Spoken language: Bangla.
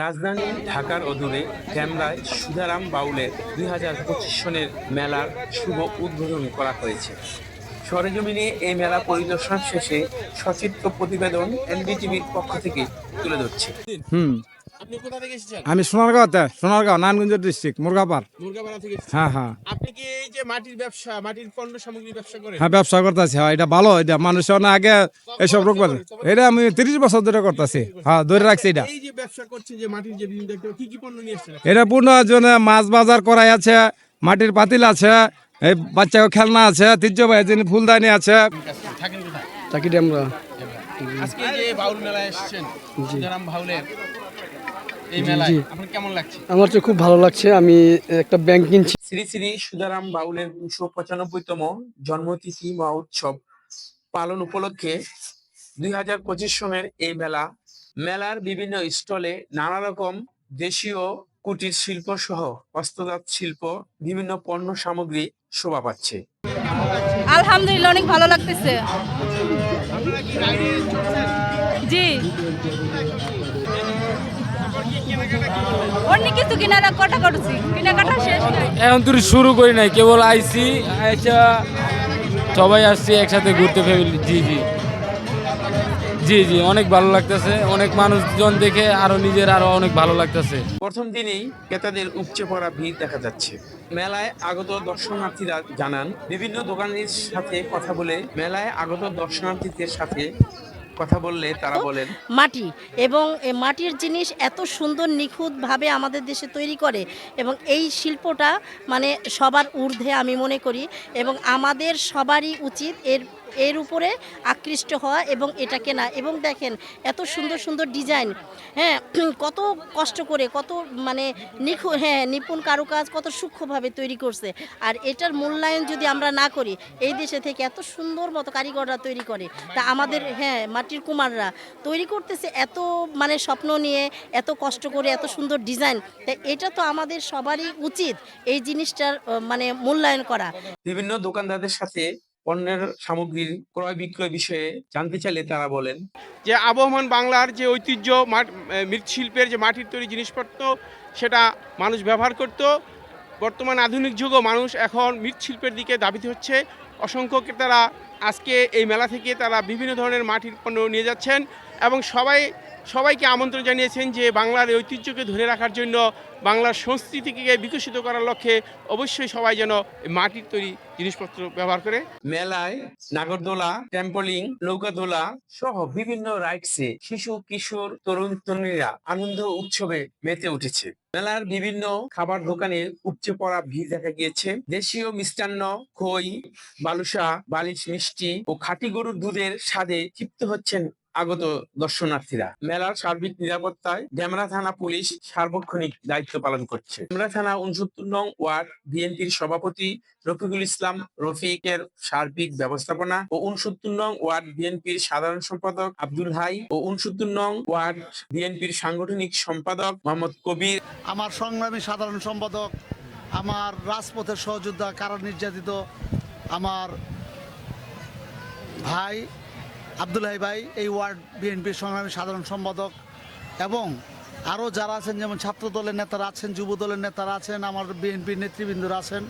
রাজধানী ঢাকার অদূরে ক্যামরায় সুধারাম বাউলের দুই হাজার পঁচিশ সনের মেলার শুভ উদ্বোধন করা হয়েছে। সরেজমিনে এই মেলা পরিদর্শন শেষে সচিত্র প্রতিবেদন এনডিটিভির পক্ষ থেকে তুলে ধরছে। হুম আপনি কোথা থেকে এসেছেন? আমি সোনারগাঁওতে সোনারগাঁও নারায়ণগঞ্জ ডিস্ট্রিক্ট মুরগাপার মুরগাপাড়া থেকে এসেছেন? হ্যাঁ হ্যাঁ। আপনি কি এই যে মাটির ব্যবসা মাটির পণ্য সামগ্রী ব্যবসা করেন? হ্যাঁ ব্যবসা করতেছি হ্যাঁ এটা ভালো এটা মানুষ না আগে এসব রোগ বাজে এটা আমি তিরিশ বছর ধরে করতেছি। হ্যাঁ ধরে রাখছি এটা। এই যে ব্যবসা করছেন যে মাটির যে বিভিন্ন দেখতে কি কি পণ্য নিয়ে এসেছেন? এটা পূর্ণ জন্য মাছ বাজার করাই আছে মাটির পাতিল আছে এই বাচ্চাকে খেলনা আছে ঐতিহ্যবাহী যিনি ফুলদানি আছে। থাকেন কোথায়? আজকে এই যে বাউল মেলায় এসেছেন সুধারাম বাউলের এই মেলায় আপনার কেমন লাগছে? আমার তো খুব ভালো লাগছে। আমি একটা ব্যাংক কিনছি। শ্রী শ্রী সুধারাম বাউলের দুশো পঁচানব্বইতম জন্মতিথি মহোৎসব পালন উপলক্ষে দুই হাজার পঁচিশ সনের এই মেলা মেলার বিভিন্ন স্টলে নানা রকম দেশীয় কুটির শিল্প সহ হস্ততাঁত শিল্প বিভিন্ন পণ্য সামগ্রী শোভা পাচ্ছে। আলহামদুলিল্লাহ অনেক ভালো লাগতেছে। জি। কিছু কিনারা কটা করছি? কেনাকাটা শেষ এখন তুই শুরু করি নাই কেবল আইসি আইসা সবাই আসছি একসাথে ঘুরতে ফ্যামিলি জি জি। জি জি অনেক ভালো লাগতেছে অনেক মানুষজন দেখে আরও নিজের আরও অনেক ভালো লাগতেছে। প্রথম দিনেই ক্রেতাদের উপচে পড়া ভিড় দেখা যাচ্ছে। মেলায় আগত দর্শনার্থীরা জানান বিভিন্ন দোকানের সাথে কথা বলে মেলায় আগত দর্শনার্থীদের সাথে কথা বললে তারা বলেন। মাটি এবং এই মাটির জিনিস এত সুন্দর নিখুঁতভাবে আমাদের দেশে তৈরি করে এবং এই শিল্পটা মানে সবার ঊর্ধ্বে আমি মনে করি এবং আমাদের সবারই উচিত এর এর উপরে আকৃষ্ট হওয়া এবং এটা কেনা এবং দেখেন এত সুন্দর সুন্দর ডিজাইন। হ্যাঁ কত কষ্ট করে, কত মানে নিখু হ্যাঁ নিপুণ কারুকাজ কত সূক্ষ্মভাবে তৈরি করছে। আর এটার মূল্যায়ন যদি আমরা না করি, এই দেশে থেকে এত সুন্দর মতো কারিগররা তৈরি করে। তা আমাদের হ্যাঁ মাটির কুমাররা তৈরি করতেছে এত মানে স্বপ্ন নিয়ে, এত কষ্ট করে, এত সুন্দর ডিজাইন। তা এটা তো আমাদের সবারই উচিত এই জিনিসটার মানে মূল্যায়ন করা। বিভিন্ন দোকানদারদের সাথে পণ্যের সামগ্রীর ক্রয় বিক্রয় বিষয়ে জানতে চাইলে তারা বলেন। যে আবহমান বাংলার যে ঐতিহ্য মৃৎশিল্পের যে মাটির তৈরি জিনিসপত্র, সেটা মানুষ ব্যবহার করত। বর্তমান আধুনিক যুগও মানুষ এখন মৃৎশিল্পের দিকে দাবিত হচ্ছে। অসংখ্য ক্রেতারা আজকে এই মেলা থেকে তারা বিভিন্ন ধরনের মাটির পণ্য নিয়ে যাচ্ছেন এবং সবাই সবাইকে আমন্ত্রণ জানিয়েছেন যে বাংলার ঐতিহ্যকে ধরে রাখার জন্য বাংলার সংস্কৃতিকে বিকশিত করার লক্ষ্যে অবশ্যই সবাই যেন মাটির তৈরি জিনিসপত্র ব্যবহার করে। মেলায় নাগরদোলা ট্যাম্পলিং নৌকাদোলা সহ বিভিন্ন রাইডসে শিশু, কিশোর, তরুণ, তরুণীরা আনন্দ উৎসবে মেতে উঠেছে। মেলার বিভিন্ন খাবার দোকানে উপচে পড়া ভিড় দেখা গিয়েছে। দেশীয় মিষ্টান্ন, খই বালুসা বালিশ মিষ্টি ও খাঁটি গরুর দুধের স্বাদে তৃপ্ত হচ্ছেন আগত দর্শনার্থীরা। মেলার সার্বিক নিরাপত্তায় ডেমরা থানা পুলিশ সার্বক্ষণিক দায়িত্ব পালন করছে। ডেমরা থানা উনসত্তর নং ওয়ার্ড বিএনপির সভাপতি রফিকুল ইসলাম রফিকের সার্বিক ব্যবস্থাপনা ও উনসত্তর নং ওয়ার্ড বিএনপির সাধারণ সম্পাদক আব্দুল হাই ও উনসত্তর নং ওয়ার্ড বিএনপির সাংগঠনিক সম্পাদক মোহাম্মদ কবির। আমার সংগ্রামী সাধারণ সম্পাদক, আমার রাজপথের সহযোদ্ধা, কারা নির্যাতিত, আমার ভাই আব্দুল্লাহ ভাই, এই ওয়ার্ড বিএনপির সংগ্রামী সাধারণ সম্পাদক এবং আরও যারা আছেন, যেমন ছাত্র দলের নেতারা আছেন যুব দলের নেতারা আছেন, আমার বিএনপির নেতৃবৃন্দরা আছেন